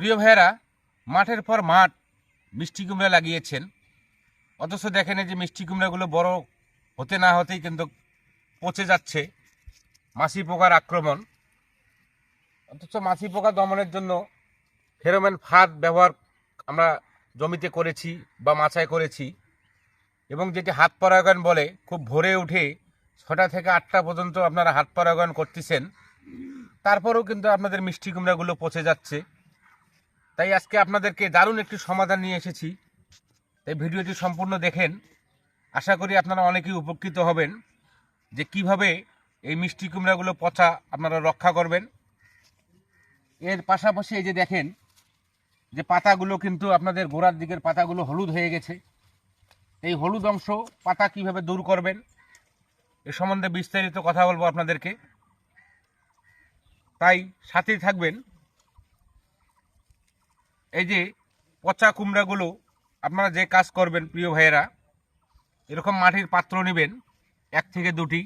প্রিয় ভাইয়েরা, মাঠের পর মাঠ মিষ্টি কুমড়া লাগিয়েছেন। অথচ দেখেন যে মিষ্টি কুমড়াগুলো বড় হতে না হতেই কিন্তু পচে যাচ্ছে মাছি পোকার আক্রমণ। অথচ মাছি পোকা দমনের জন্য ফেরোমেন ফাঁদ ব্যবহার আমরা জমিতে করেছি বা মাচায় করেছি এবং যেটি হাত পরাগায়ন বলে, খুব ভোরে উঠে ছটা থেকে আটটা পর্যন্ত আপনারা হাত পরাগায়ন করতেছেন। তারপরেও কিন্তু আপনাদের মিষ্টি কুমড়াগুলো পচে যাচ্ছে। তাই আজকে আপনাদেরকে দারুণ একটি সমাধান নিয়ে এসেছি। তাই ভিডিওটি সম্পূর্ণ দেখেন। আশা করি আপনারা অনেকেই উপকৃত হবেন যে কীভাবে এই মিষ্টি কুমড়াগুলো পচা আপনারা রক্ষা করবেন। এর পাশাপাশি এই যে দেখেন, যে পাতাগুলো কিন্তু আপনাদের গোড়ার দিকের পাতাগুলো হলুদ হয়ে গেছে। এই হলুদ অংশ পাতা কীভাবে দূর করবেন, এ সম্বন্ধে বিস্তারিত কথা বলব আপনাদেরকে। তাই সাথেই থাকবেন। এই যে পচা কুমড়াগুলো আপনারা যে কাজ করবেন প্রিয় ভাইয়েরা, এরকম মাটির পাত্র নেবেন, এক থেকে দুটি।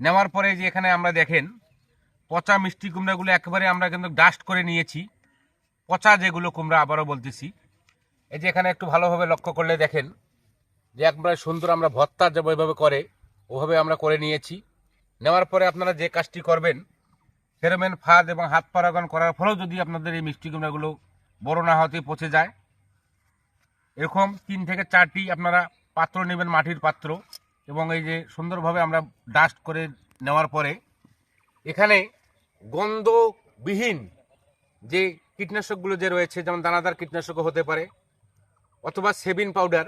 নেওয়ার পরে যে এখানে আমরা দেখেন, পচা মিষ্টি কুমড়াগুলো একেবারে আমরা কিন্তু ডাস্ট করে নিয়েছি। পচা যেগুলো কুমড়া আবারও বলতেছি। এই যে এখানে একটু ভালোভাবে লক্ষ্য করলে দেখেন, যে একবারে সুন্দর আমরা ভর্তা যে ওইভাবে করে, ওভাবে আমরা করে নিয়েছি। নেওয়ার পরে আপনারা যে কাজটি করবেন, ফেরোমেন ফাঁদ এবং হাত পারাগন করার ফলেও যদি আপনাদের এই মিষ্টি কুমড়াগুলো বড় না হতে পচে যায়। এরকম তিন থেকে চারটি আপনারা পাত্র নেবেন মাটির পাত্র এবং এই যে সুন্দরভাবে আমরা ডাস্ট করে নেওয়ার পরে এখানে গন্ধবিহীন যে কীটনাশকগুলো যে রয়েছে, যেমন দানাদার কীটনাশকও হতে পারে অথবা সেবিন পাউডার,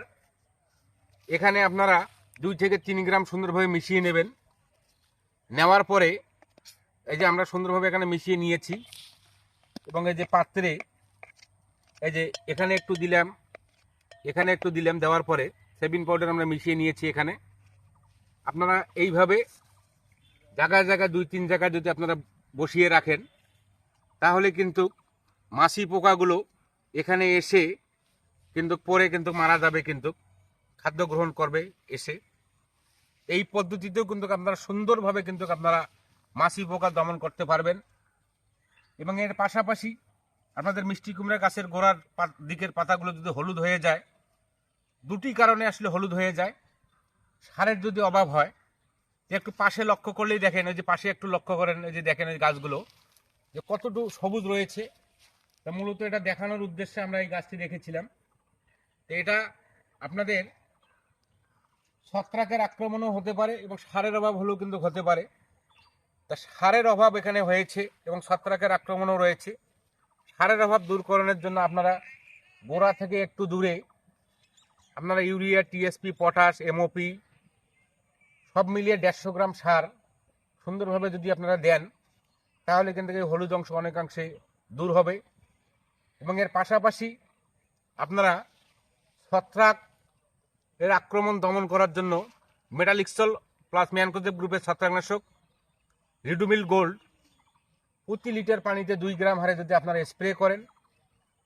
এখানে আপনারা দুই থেকে তিন গ্রাম সুন্দরভাবে মিশিয়ে নেবেন। নেওয়ার পরে এই যে আমরা সুন্দরভাবে এখানে মিশিয়ে নিয়েছি এবং এই যে পাত্রে এই যে এখানে একটু দিলাম, এখানে একটু দিলাম দেওয়ার পরে সেবিন পাউডার আমরা মিশিয়ে নিয়েছি এখানে। আপনারা এইভাবে জায়গায় জায়গায় দুই তিন জায়গায় যদি আপনারা বসিয়ে রাখেন, তাহলে কিন্তু মাছি পোকাগুলো এখানে এসে কিন্তু পরে কিন্তু মারা যাবে, কিন্তু খাদ্য গ্রহণ করবে এসে। এই পদ্ধতিতেও কিন্তু আপনারা সুন্দরভাবে কিন্তু আপনারা মাছি পোকা দমন করতে পারবেন। এবং এর পাশাপাশি আপনাদের মিষ্টি কুমড়া গাছের গোড়ার দিকের পাতাগুলো যদি হলুদ হয়ে যায়, দুটি কারণে আসলে হলুদ হয়ে যায়। সারের যদি অভাব হয়, যে একটু পাশে লক্ষ্য করলেই দেখেন, ওই যে পাশে একটু লক্ষ্য করেন, এই যে দেখেন এই গাছগুলো, যে কতটুকু সবুজ রয়েছে। তা মূলত এটা দেখানোর উদ্দেশ্যে আমরা এই গাছটি রেখেছিলাম তো এটা আপনাদের ছত্রাকের আক্রমণও হতে পারে এবং সারের অভাব হলেও কিন্তু হতে পারে। তা সারের অভাব এখানে হয়েছে এবং ছত্রাকের আক্রমণও রয়েছে। সারের অভাব দূরকরণের জন্য আপনারা গোড়া থেকে একটু দূরে আপনারা ইউরিয়া টিএসপি পটাশ এমওপি সব মিলিয়ে দেড়শো গ্রাম সার সুন্দরভাবে যদি আপনারা দেন, তাহলে কিন্তু এই হলুদ অংশ অনেকাংশে দূর হবে। এবং এর পাশাপাশি আপনারা ছত্রাক এর আক্রমণ দমন করার জন্য মেটালিক্সল প্লাস ম্যানকোজেব গ্রুপের ছত্রাকনাশক রিডুমিল গোল্ড প্রতি লিটার পানিতে দুই গ্রাম হারে যদি আপনারা স্প্রে করেন,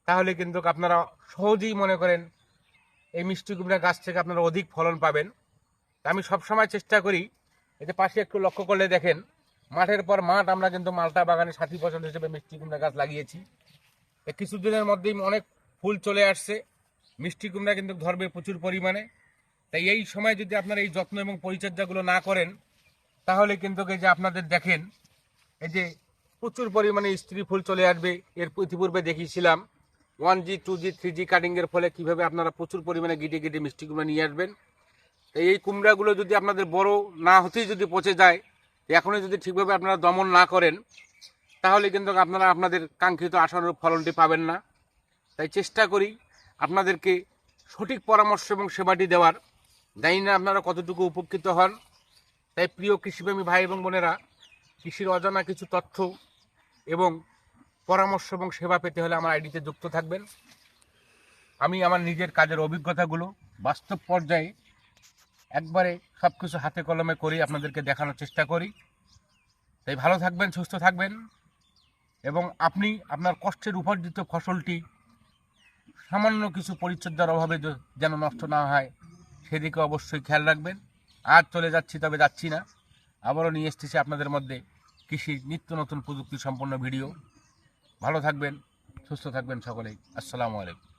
তাহলে কিন্তু আপনারা সহজেই মনে করেন এই মিষ্টি কুমড়া গাছ থেকে আপনারা অধিক ফলন পাবেন। তা আমি সবসময় চেষ্টা করি এতে পাশে একটু লক্ষ্য করলে দেখেন, মাঠের পর মাঠ আমরা কিন্তু মালটা বাগানে সাথী ফসল হিসেবে মিষ্টি কুমড়া গাছ লাগিয়েছি। কিছুদিনের মধ্যেই অনেক ফুল চলে আসছে। মিষ্টি কুমড়া কিন্তু ধরবে প্রচুর পরিমাণে। তাই এই সময় যদি আপনারা এই যত্ন এবং পরিচর্যাগুলো না করেন, তাহলে কিন্তু এই যে আপনাদের দেখেন, এই যে প্রচুর পরিমাণে স্ত্রী ফুল চলে আসবে। এর ইতিপূর্বে দেখিয়েছিলাম one G two G three G কাটিংয়ের ফলে কীভাবে আপনারা প্রচুর পরিমাণে গিটে গিটে মিষ্টি কুমড়া নিয়ে আসবেন। এই কুমড়াগুলো যদি আপনাদের বড় না হতেই যদি পচে যায় এখনই যদি ঠিকভাবে আপনারা দমন না করেন, তাহলে কিন্তু আপনারা আপনাদের কাঙ্ক্ষিত আশানুরূপ ফলনটি পাবেন না। তাই চেষ্টা করি আপনাদেরকে সঠিক পরামর্শ এবং সেবাটি দেওয়ার। জানি না আপনারা কতটুকু উপকৃত হন। তাই প্রিয় কৃষিপ্রেমী ভাই এবং বোনেরা, কৃষির অজানা কিছু তথ্য এবং পরামর্শ এবং সেবা পেতে হলে আমার আইডিতে যুক্ত থাকবেন। আমি আমার নিজের কাজের অভিজ্ঞতাগুলো বাস্তব পর্যায়ে একবারে সব কিছু হাতে কলমে করি আপনাদেরকে দেখানোর চেষ্টা করি। তাই ভালো থাকবেন, সুস্থ থাকবেন এবং আপনি আপনার কষ্টের উপার্জিত ফসলটি সামান্য কিছু পরিচর্যার অভাবে যেন নষ্ট না হয়, সেদিকে অবশ্যই খেয়াল রাখবেন। আর চলে যাচ্ছি, তবে যাচ্ছি না। আবারও নিয়ে এসতেছি আপনাদের মধ্যে কৃষি নিত্য নতুন প্রযুক্তি সম্পন্ন ভিডিও। ভালো থাকবেন সুস্থ থাকবেন সকলেই। আসসালামু আলাইকুম।